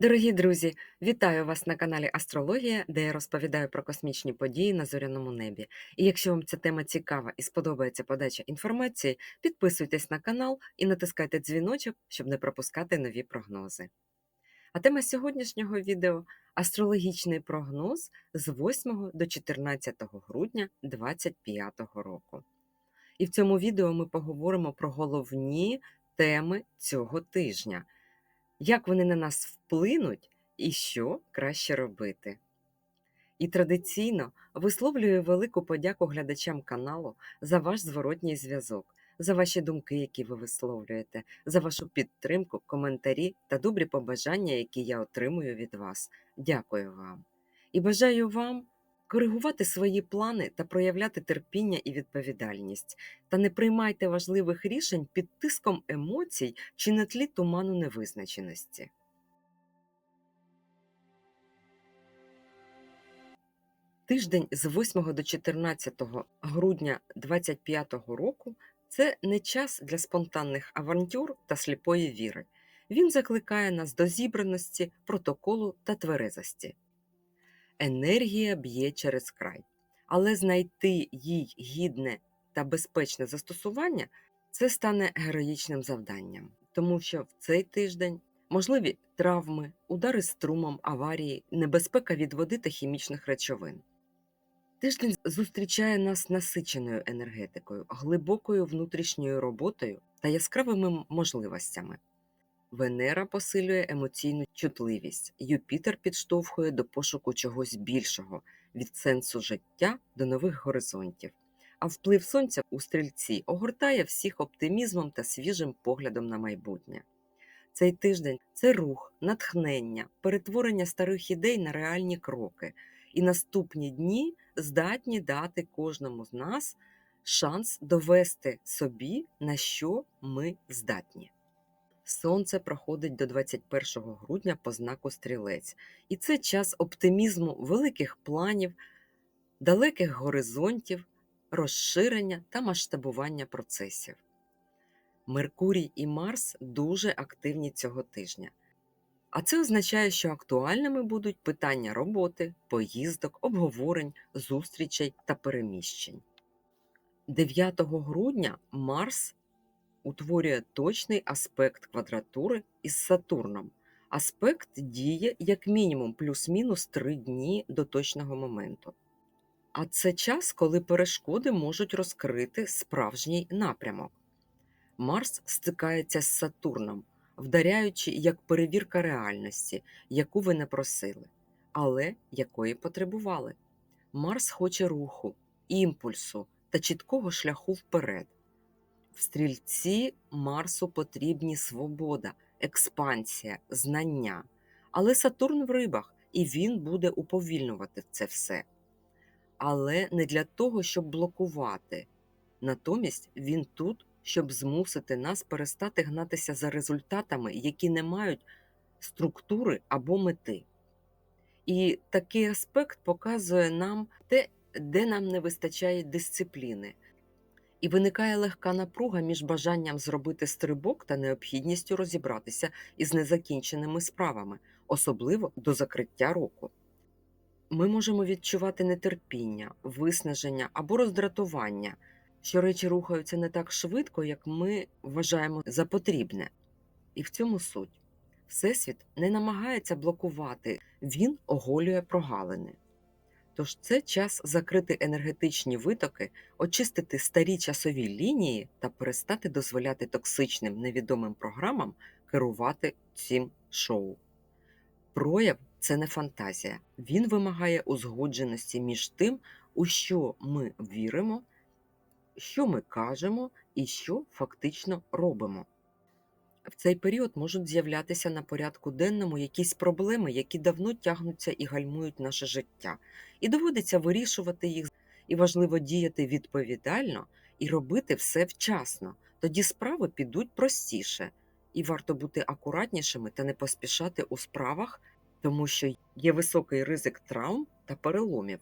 Дорогі друзі, вітаю вас на каналі Астрологія, де я розповідаю про космічні події на зоряному небі. І якщо вам ця тема цікава і сподобається подача інформації, підписуйтесь на канал і натискайте дзвіночок, щоб не пропускати нові прогнози. А тема сьогоднішнього відео астрологічний прогноз з 8 до 14 грудня 2025 року. І в цьому відео ми поговоримо про головні теми цього тижня як вони на нас вплинуть і що краще робити. І традиційно висловлюю велику подяку глядачам каналу за ваш зворотній зв'язок, за ваші думки, які ви висловлюєте, за вашу підтримку, коментарі та добрі побажання, які я отримую від вас. Дякую вам. І бажаю вам коригувати свої плани та проявляти терпіння і відповідальність, та не приймайте важливих рішень під тиском емоцій чи на тлі туману невизначеності. Тиждень з 8 до 14 грудня 2025 року це не час для спонтанних авантюр та сліпої віри. Він закликає нас до зібраності, протоколу та тверезості. Енергія б'є через край, але знайти їй гідне та безпечне застосування це стане героїчним завданням, тому що в цей тиждень можливі травми, удари струмом, аварії, небезпека від води та хімічних речовин. Тиждень зустрічає нас насиченою енергетикою, глибокою внутрішньою роботою та яскравими можливостями. Венера посилює емоційну чутливість, Юпітер підштовхує до пошуку чогось більшого, від сенсу життя до нових горизонтів. А вплив сонця у стрільці огортає всіх оптимізмом та свіжим поглядом на майбутнє. Цей тиждень це рух, натхнення, перетворення старих ідей на реальні кроки, і наступні дні здатні дати кожному з нас шанс довести собі, на що ми здатні. Сонце проходить до 21 грудня по знаку стрілець, і це час оптимізму, великих планів, далеких горизонтів, розширення та масштабування процесів. Меркурій і Марс дуже активні цього тижня. А це означає, що актуальними будуть питання роботи, поїздок, обговорень, зустрічей та переміщень. 9 грудня Марс утворює точний аспект квадратури із Сатурном. Аспект діє як мінімум плюс-мінус 3 дні до точного моменту. А це час, коли перешкоди можуть розкрити справжній напрямок. Марс стикається з Сатурном, вдаряючи як перевірка реальності, яку ви не просили, але якої потребували. Марс хоче руху, імпульсу та чіткого шляху вперед. В стрільці Марсу потрібні свобода, експансія, знання. Але Сатурн в рибах, і він буде уповільнювати це все. Але не для того, щоб блокувати. Натомість він тут, щоб змусити нас перестати гнатися за результатами, які не мають структури або мети. І такий аспект показує нам те, де нам не вистачає дисципліни. І виникає легка напруга між бажанням зробити стрибок та необхідністю розібратися із незакінченими справами, особливо до закриття року. Ми можемо відчувати нетерпіння, виснаження або роздратування, що речі рухаються не так швидко, як ми вважаємо за потрібне. І в цьому суть. Всесвіт не намагається блокувати, він оголює прогалини. Тож це час закрити енергетичні витоки, очистити старі часові лінії та перестати дозволяти токсичним невідомим програмам керувати цим шоу. Прояв це не фантазія, він вимагає узгодженості між тим, у що ми віримо, що ми кажемо і що фактично робимо. В цей період можуть з'являтися на порядку денному якісь проблеми, які давно тягнуться і гальмують наше життя, і доводиться вирішувати їх, і важливо діяти відповідально і робити все вчасно. Тоді справи підуть простіше, і варто бути акуратнішими та не поспішати у справах, тому що є високий ризик травм та переломів.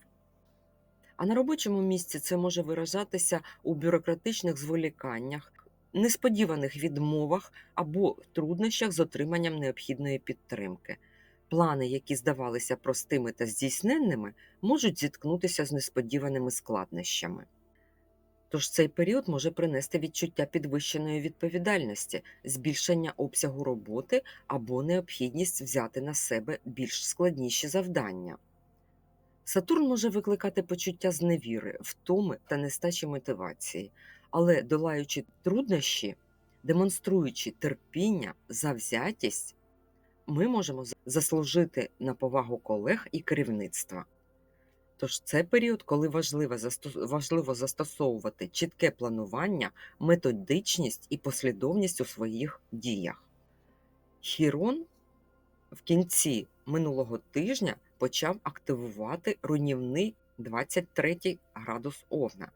А на робочому місці це може виражатися у бюрократичних зволіканнях, несподіваних відмовах або труднощах з отриманням необхідної підтримки. Плани, які здавалися простими та здійсненними, можуть зіткнутися з несподіваними складнощами. Тож цей період може принести відчуття підвищеної відповідальності, збільшення обсягу роботи або необхідність взяти на себе більш складніші завдання. Сатурн може викликати почуття зневіри, втоми та нестачі мотивації, але долаючи труднощі, демонструючи терпіння, завзятість, ми можемо заслужити на повагу колег і керівництва. Тож це період, коли важливо, важливо застосовувати чітке планування, методичність і послідовність у своїх діях. Хірон в кінці минулого тижня почав активувати руйнівний 23 градус Овна,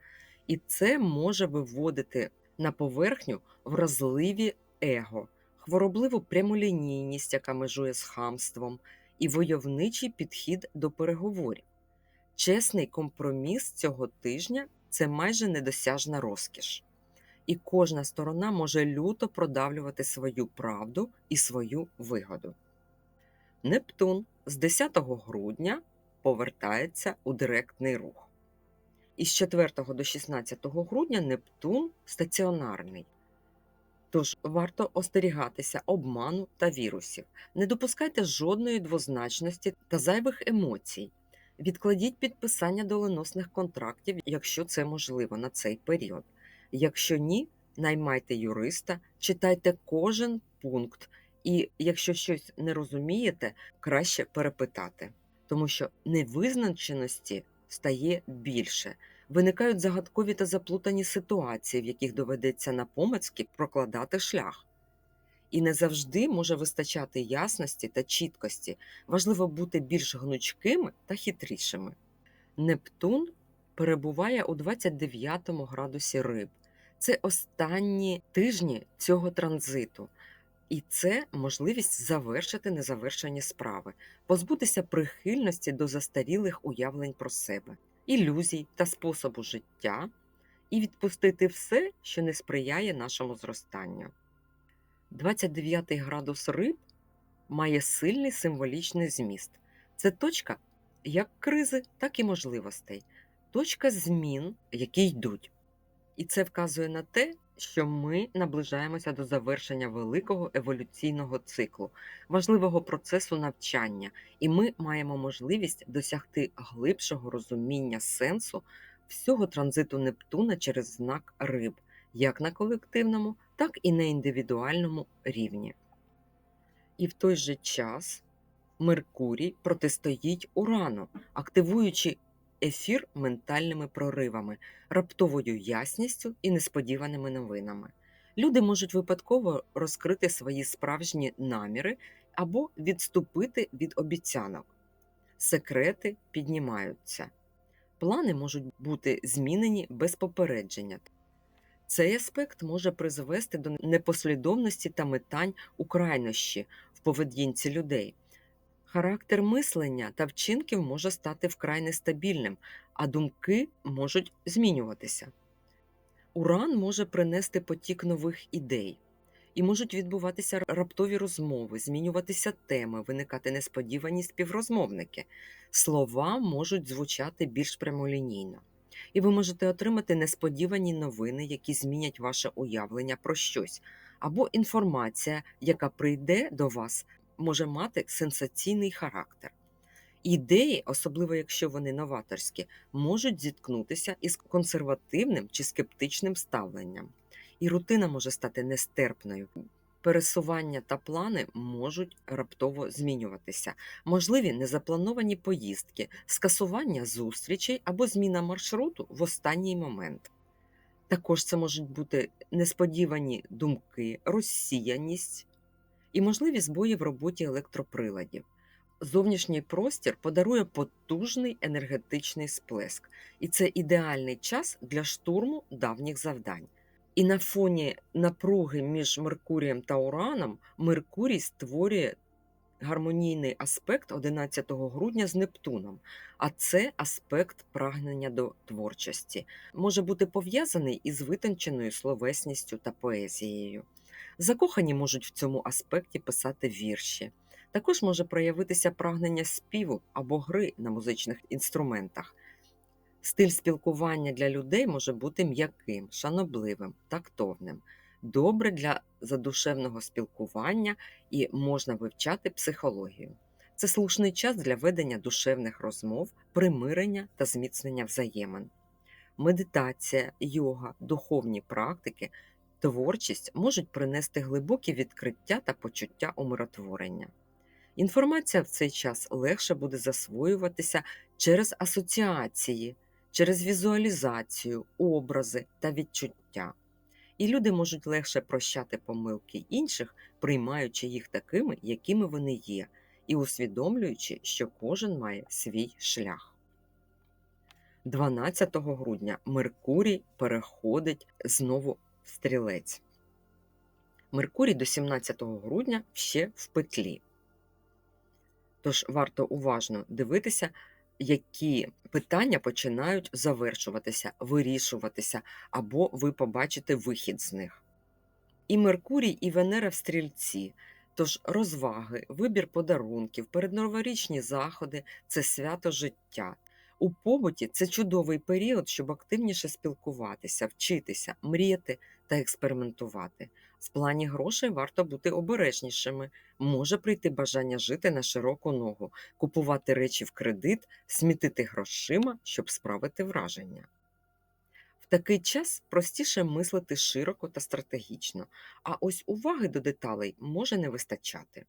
і це може виводити на поверхню вразливі его, хворобливу прямолінійність, яка межує з хамством, і войовничий підхід до переговорів. Чесний компроміс цього тижня це майже недосяжна розкіш, і кожна сторона може люто продавлювати свою правду і свою вигоду. Нептун з 10 грудня повертається у директний рух. Із 4 до 16 грудня Нептун стаціонарний. Тож варто остерігатися обману та вірусів. Не допускайте жодної двозначності та зайвих емоцій. Відкладіть підписання доленосних контрактів, якщо це можливо на цей період. Якщо ні, наймайте юриста, читайте кожен пункт, і якщо щось не розумієте, краще перепитати, тому що невизначеності стає більше. Виникають загадкові та заплутані ситуації, в яких доведеться на помицьки прокладати шлях. І не завжди може вистачати ясності та чіткості. Важливо бути більш гнучкими та хитрішими. Нептун перебуває у 29 градусі риб. Це останні тижні цього транзиту. І це можливість завершити незавершені справи, позбутися прихильності до застарілих уявлень про себе, ілюзій та способу життя, і відпустити все, що не сприяє нашому зростанню. 29 градус риб має сильний символічний зміст. Це точка як кризи, так і можливостей, точка змін, які йдуть. І це вказує на те, що ми наближаємося до завершення великого еволюційного циклу, важливого процесу навчання, і ми маємо можливість досягти глибшого розуміння сенсу всього транзиту Нептуна через знак риб, як на колективному, так і на індивідуальному рівні. І в той же час Меркурій протистоїть Урану, активуючи ефір ментальними проривами, раптовою ясністю і несподіваними новинами. Люди можуть випадково розкрити свої справжні наміри або відступити від обіцянок. Секрети піднімаються. Плани можуть бути змінені без попередження. Цей аспект може призвести до непослідовності та метань у крайнощі в поведінці людей. Характер мислення та вчинків може стати вкрай нестабільним, а думки можуть змінюватися. Уран може принести потік нових ідей, і можуть відбуватися раптові розмови, змінюватися теми, виникати несподівані співрозмовники. Слова можуть звучати більш прямолінійно, і ви можете отримати несподівані новини, які змінять ваше уявлення про щось, або інформація, яка прийде до вас може мати сенсаційний характер. Ідеї, особливо якщо вони новаторські, можуть зіткнутися із консервативним чи скептичним ставленням, і рутина може стати нестерпною. Пересування та плани можуть раптово змінюватися, можливі незаплановані поїздки, скасування зустрічей або зміна маршруту в останній момент. Також це можуть бути несподівані думки, розсіяність, і можливі збої в роботі електроприладів. Зовнішній простір подарує потужний енергетичний сплеск, і це ідеальний час для штурму давніх завдань. І на фоні напруги між Меркурієм та Ураном Меркурій створює гармонійний аспект 11 грудня з Нептуном, а це аспект прагнення до творчості, може бути пов'язаний із витонченою словесністю та поезією. Закохані можуть в цьому аспекті писати вірші. Також може проявитися прагнення співу або гри на музичних інструментах. Стиль спілкування для людей може бути м'яким, шанобливим, тактовним, добре для задушевного спілкування і можна вивчати психологію. Це слушний час для ведення душевних розмов, примирення та зміцнення взаємин. Медитація, йога, духовні практики, творчість можуть принести глибокі відкриття та почуття умиротворення. Інформація в цей час легше буде засвоюватися через асоціації, через візуалізацію, образи та відчуття. І люди можуть легше прощати помилки інших, приймаючи їх такими, якими вони є, і усвідомлюючи, що кожен має свій шлях. 12 грудня Меркурій переходить знову стрілець. Меркурій до 17 грудня ще в петлі. Тож варто уважно дивитися, які питання починають завершуватися, вирішуватися, або ви побачите вихід з них. І Меркурій, і Венера в стрільці. Тож розваги, вибір подарунків, передноворічні заходи це свято життя. У побуті це чудовий період, щоб активніше спілкуватися, вчитися, мріяти та експериментувати. В плані грошей варто бути обережнішими. Може прийти бажання жити на широку ногу, купувати речі в кредит, смітити грошима, щоб справити враження. В такий час простіше мислити широко та стратегічно, а ось уваги до деталей може не вистачати.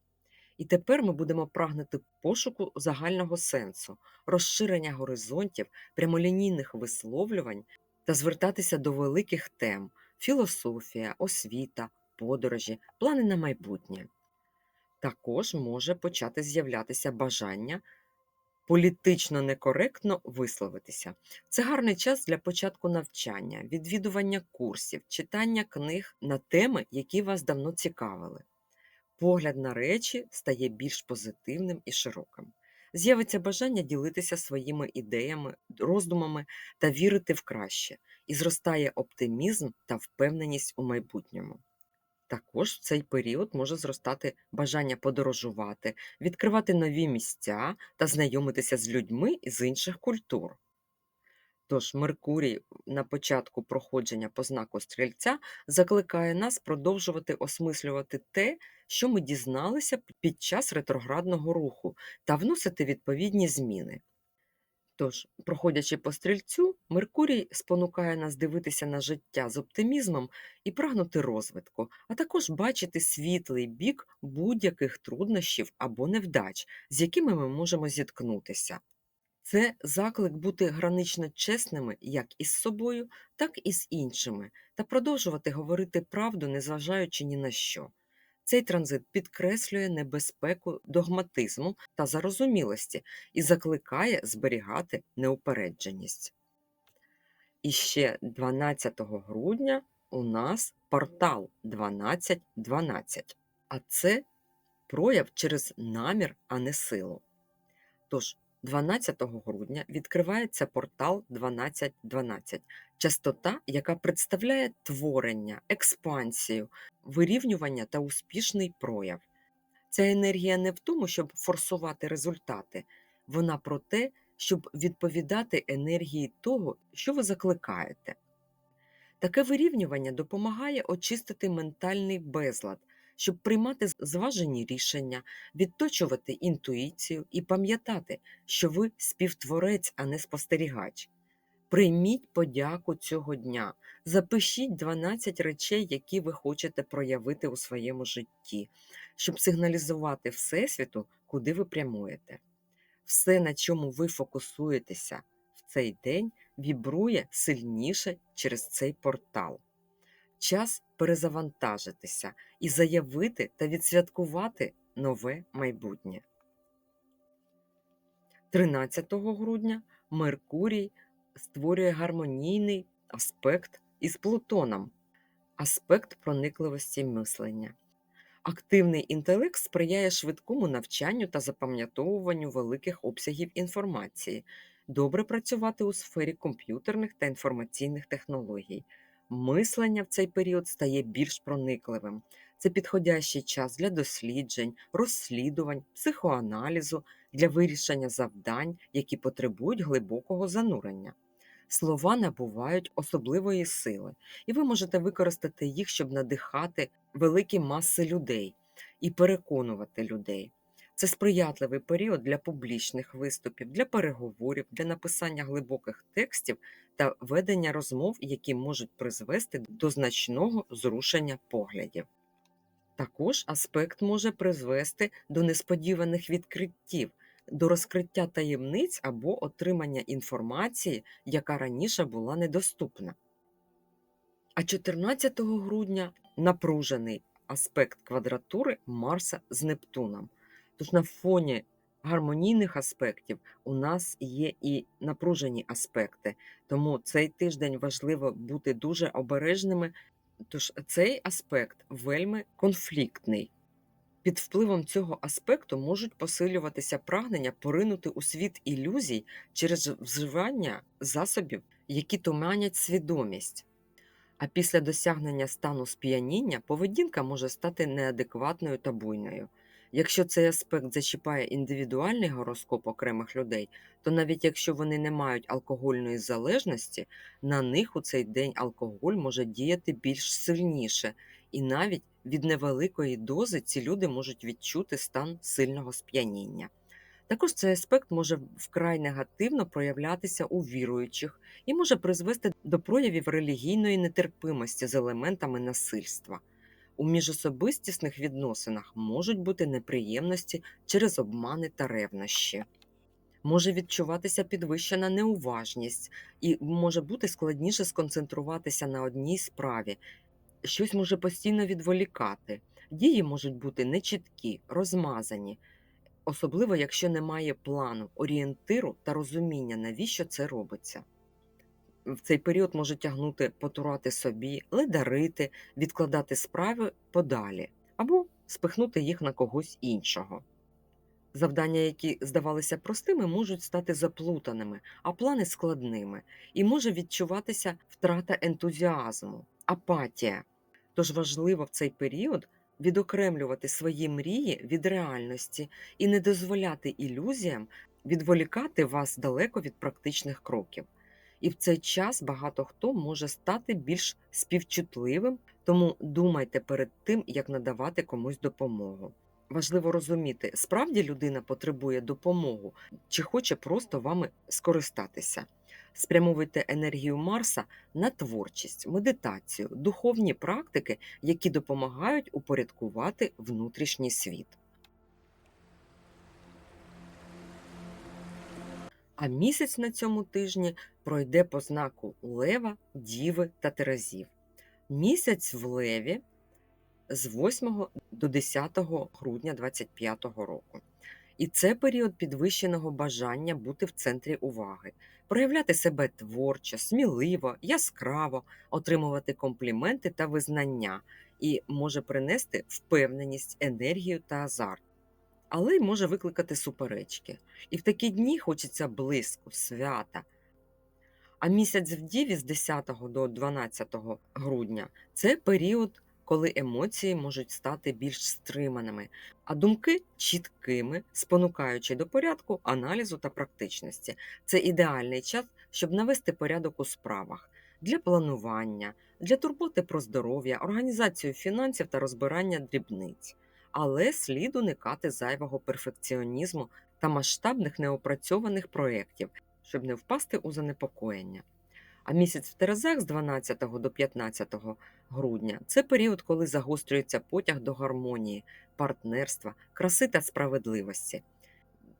І тепер ми будемо прагнути пошуку загального сенсу, розширення горизонтів, прямолінійних висловлювань та звертатися до великих тем філософія, освіта, подорожі, плани на майбутнє. Також може почати з'являтися бажання політично некоректно висловитися. Це гарний час для початку навчання, відвідування курсів, читання книг на теми, які вас давно цікавили. Погляд на речі стає більш позитивним і широким. З'явиться бажання ділитися своїми ідеями, роздумами та вірити в краще, і зростає оптимізм та впевненість у майбутньому. Також в цей період може зростати бажання подорожувати, відкривати нові місця та знайомитися з людьми з інших культур. Тож Меркурій на початку проходження по знаку стрільця закликає нас продовжувати осмислювати те, що ми дізналися під час ретроградного руху, та вносити відповідні зміни. Тож, проходячи по стрільцю, Меркурій спонукає нас дивитися на життя з оптимізмом і прагнути розвитку, а також бачити світлий бік будь-яких труднощів або невдач, з якими ми можемо зіткнутися. Це заклик бути гранично чесними як із собою, так і з іншими, та продовжувати говорити правду, незважаючи ні на що. Цей транзит підкреслює небезпеку догматизму та зарозумілості і закликає зберігати неупередженість. І ще 12 грудня у нас портал 1212, а це прояв через намір, а не силу. Тож 12 грудня відкривається портал 1212, частота, яка представляє творення, експансію, вирівнювання та успішний прояв. Ця енергія не в тому, щоб форсувати результати, вона про те, щоб відповідати енергії того, що ви закликаєте. Таке вирівнювання допомагає очистити ментальний безлад, щоб приймати зважені рішення, відточувати інтуїцію і пам'ятати, що ви співтворець, а не спостерігач. Прийміть подяку цього дня, запишіть 12 речей, які ви хочете проявити у своєму житті, щоб сигналізувати Всесвіту, куди ви прямуєте. Все, на чому ви фокусуєтеся в цей день, вібрує сильніше через цей портал. Час перезавантажитися і заявити та відсвяткувати нове майбутнє. 13 грудня Меркурій створює гармонійний аспект із Плутоном, аспект проникливості мислення. Активний інтелект сприяє швидкому навчанню та запам'ятовуванню великих обсягів інформації, добре працювати у сфері комп'ютерних та інформаційних технологій. Мислення в цей період стає більш проникливим. Це підходящий час для досліджень, розслідувань, психоаналізу, для вирішення завдань, які потребують глибокого занурення. Слова набувають особливої сили, і ви можете використати їх, щоб надихати великі маси людей і переконувати людей. Це сприятливий період для публічних виступів, для переговорів, для написання глибоких текстів та ведення розмов, які можуть призвести до значного зрушення поглядів. Також аспект може призвести до несподіваних відкриттів, до розкриття таємниць або отримання інформації, яка раніше була недоступна. А 14 грудня напружений аспект квадратури Марса з Нептуном. Тож на фоні гармонійних аспектів у нас є і напружені аспекти, тому цей тиждень важливо бути дуже обережними. Тож цей аспект вельми конфліктний. Під впливом цього аспекту можуть посилюватися прагнення поринути у світ ілюзій через вживання засобів, які туманять свідомість. А після досягнення стану сп'яніння поведінка може стати неадекватною та буйною. Якщо цей аспект зачіпає індивідуальний гороскоп окремих людей, то навіть якщо вони не мають алкогольної залежності, на них у цей день алкоголь може діяти більш сильніше, і навіть від невеликої дози ці люди можуть відчути стан сильного сп'яніння. Також цей аспект може вкрай негативно проявлятися у віруючих і може призвести до проявів релігійної нетерпимості з елементами насильства. У міжособистісних відносинах можуть бути неприємності через обмани та ревнощі. Може відчуватися підвищена неуважність, і може бути складніше сконцентруватися на одній справі. Щось може постійно відволікати. Дії можуть бути нечіткі, розмазані, особливо якщо немає плану, орієнтиру та розуміння, навіщо це робиться. В цей період може тягнути потурати собі, ледарити, відкладати справи подалі або спихнути їх на когось іншого. Завдання, які здавалися простими, можуть стати заплутаними, а плани складними, і може відчуватися втрата ентузіазму, апатія. Тож важливо в цей період відокремлювати свої мрії від реальності і не дозволяти ілюзіям відволікати вас далеко від практичних кроків. І в цей час багато хто може стати більш співчутливим, тому думайте перед тим, як надавати комусь допомогу. Важливо розуміти, справді людина потребує допомогу чи хоче просто вами скористатися. Спрямовуйте енергію Марса на творчість, медитацію, духовні практики, які допомагають упорядкувати внутрішній світ. А місяць на цьому тижні пройде по знаку Лева, Діви та Терезів. Місяць в Леві з 8 до 10 грудня 2025 року. І це період підвищеного бажання бути в центрі уваги, проявляти себе творчо, сміливо, яскраво, отримувати компліменти та визнання, і може принести впевненість, енергію та азарт. Але й може викликати суперечки. І в такі дні хочеться блиску, свята. А місяць в Діві з 10 до 12 грудня це період коли емоції можуть стати більш стриманими, а думки чіткими, спонукаючи до порядку, аналізу та практичності. Це ідеальний час, щоб навести порядок у справах для планування, для турботи про здоров'я, організацію фінансів та розбирання дрібниць. Але слід уникати зайвого перфекціонізму та масштабних неопрацьованих проєктів, щоб не впасти у занепокоєння. А місяць в Терезах з 12 до 15 грудня це період, коли загострюється потяг до гармонії, партнерства, краси та справедливості.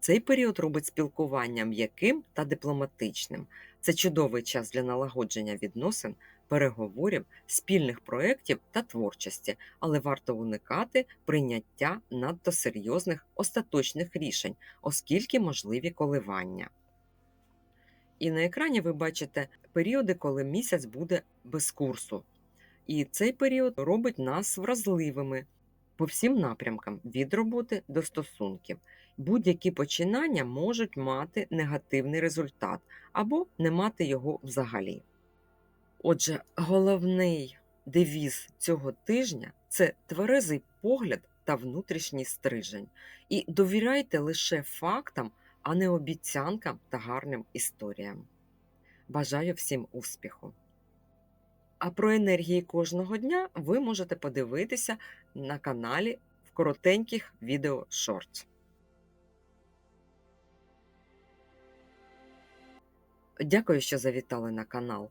Цей період робить спілкування м'яким та дипломатичним. Це чудовий час для налагодження відносин, переговорів, спільних проєктів та творчості, але варто уникати прийняття надто серйозних остаточних рішень, оскільки можливі коливання. І на екрані ви бачите періоди, коли місяць буде без курсу. І цей період робить нас вразливими по всім напрямкам від роботи до стосунків. Будь-які починання можуть мати негативний результат або не мати його взагалі. Отже, головний девіз цього тижня це тверезий погляд та внутрішній стрижень. І довіряйте лише фактам, а не обіцянкам та гарним історіям. Бажаю всім успіху! А про енергії кожного дня ви можете подивитися на каналі в коротеньких відео шортс. Дякую, що завітали на канал.